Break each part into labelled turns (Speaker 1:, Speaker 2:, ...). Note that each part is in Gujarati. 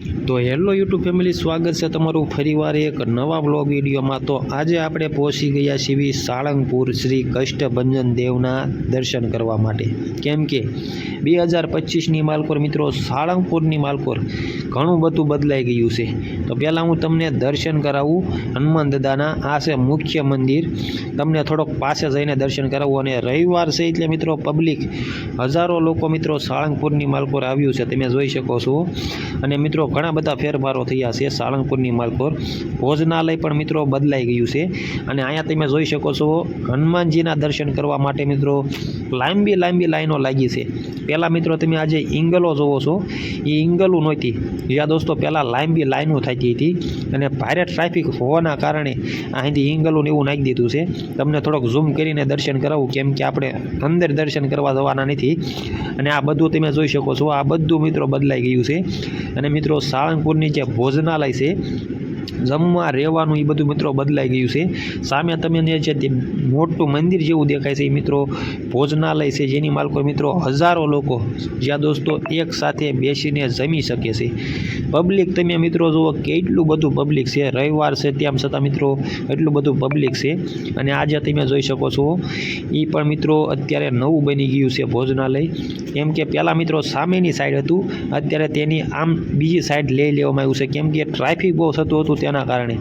Speaker 1: તો હેલો યુટ્યુબ ફેમિલી, સ્વાગત છે તમારું ફરીવાર એક નવા બ્લોગ વિડીયોમાં. તો આજે આપણે પહોંચી ગયા છીએ સાળંગપુર શ્રી કષ્ટભંજન દેવના દર્શન કરવા માટે. કેમ કે બે હજાર પચીસની માલકોર મિત્રો, સાળંગપુરની માલકોર ઘણું બધું બદલાઈ ગયું છે. તો પહેલાં હું તમને દર્શન કરાવું હનુમાન દાદાના. આ છે મુખ્ય મંદિર. તમને થોડોક પાસે જઈને દર્શન કરાવું. અને રવિવાર છે એટલે મિત્રો, પબ્લિક હજારો લોકો મિત્રો સાળંગપુરની માલકોર આવ્યું છે. તમે જોઈ શકો છો. અને મિત્રો ઘણા બધા ફેરફારો થયા છે સાળંગપુરની માલકોર ભોજનાલય પણ મિત્રો બદલાઈ ગયું છે. અને અહીંયા તમે જોઈ શકો છો હનુમાનજીના દર્શન કરવા માટે મિત્રો લાંબી લાંબી લાઈનો લાગી છે. પહેલાં મિત્રો, તમે આજે ઇંગલો જોવો છો. એ ઇંગલું નહોતી. યા દોસ્તો પહેલાં લાંબી લાઈનો થતી હતી અને ભારે ટ્રાફિક હોવાના કારણે અહીંથી ઇંગલું એવું નાખી દીધું છે. તમને થોડોક ઝૂમ કરીને દર્શન કરાવું, કેમ કે આપણે અંદર દર્શન કરવા જવાના નથી. અને આ બધું તમે જોઈ શકો છો. આ બધું મિત્રો બદલાઈ ગયું છે. અને મિત્રો, સાળંગપુરની જે ભોજનાલય છે જમવા, રહેવાનું એ બધું મિત્રો બદલાઈ ગયું છે. સામે તમે જે તે મોટું મંદિર જેવું દેખાય છે એ મિત્રો ભોજનાલય છે, જેની માલકો મિત્રો હજારો લોકો, જ્યાં દોસ્તો એક સાથે બેસીને જમી શકે છે. પબ્લિક તમે મિત્રો જુઓ કેટલું બધું પબ્લિક છે. રવિવાર છે તેમ છતાં મિત્રો એટલું બધું પબ્લિક છે. અને આજે તમે જોઈ શકો છો એ પણ મિત્રો અત્યારે નવું બની ગયું છે ભોજનાલય. કેમ કે પહેલાં મિત્રો સામેની સાઈડ હતું, અત્યારે તેની આમ બીજી સાઈડ લઈ લેવામાં આવ્યું છે. કેમ કે ટ્રાફિક બહુ થતું હતું તેના કારણે.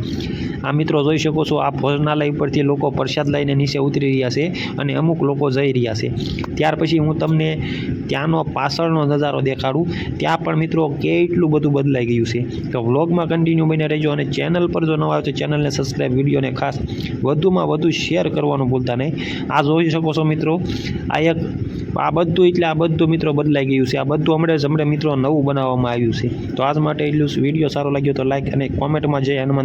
Speaker 1: આ મિત્રો જોઈ શકો છો, આ ભોજનાલય પરથી લોકો પ્રસાદ લઈને નીચે ઉતરી રહ્યા છે અને અમુક લોકો જઈ રહ્યા છે. ત્યાર પછી હું તમને ત્યાંનો પાછળનો નજારો દેખાડું. ત્યાં પણ મિત્રો કેટલું બધું બદલાઈ ગયું છે. તો વ્લોગમાં કન્ટિન્યુ બને રહેજો અને ચેનલ પર જો નવા આવે તો ચેનલને સબસ્ક્રાઈબ વિડીયોને ખાસ વધુમાં વધુ શેર કરવાનું ભૂલતા નહીં. આ જોઈ શકો છો મિત્રો, આ એક, આ બધું એટલે આ બધું મિત્રો બદલાઈ ગયું છે. આ બધું હમણાં જ હમણાં મિત્રો નવું બનાવવામાં આવ્યું છે. તો આજ માટે એટલું વીડિયો સારો લાગ્યો તો લાઈક અને કોમેન્ટમાં જય હનુમાન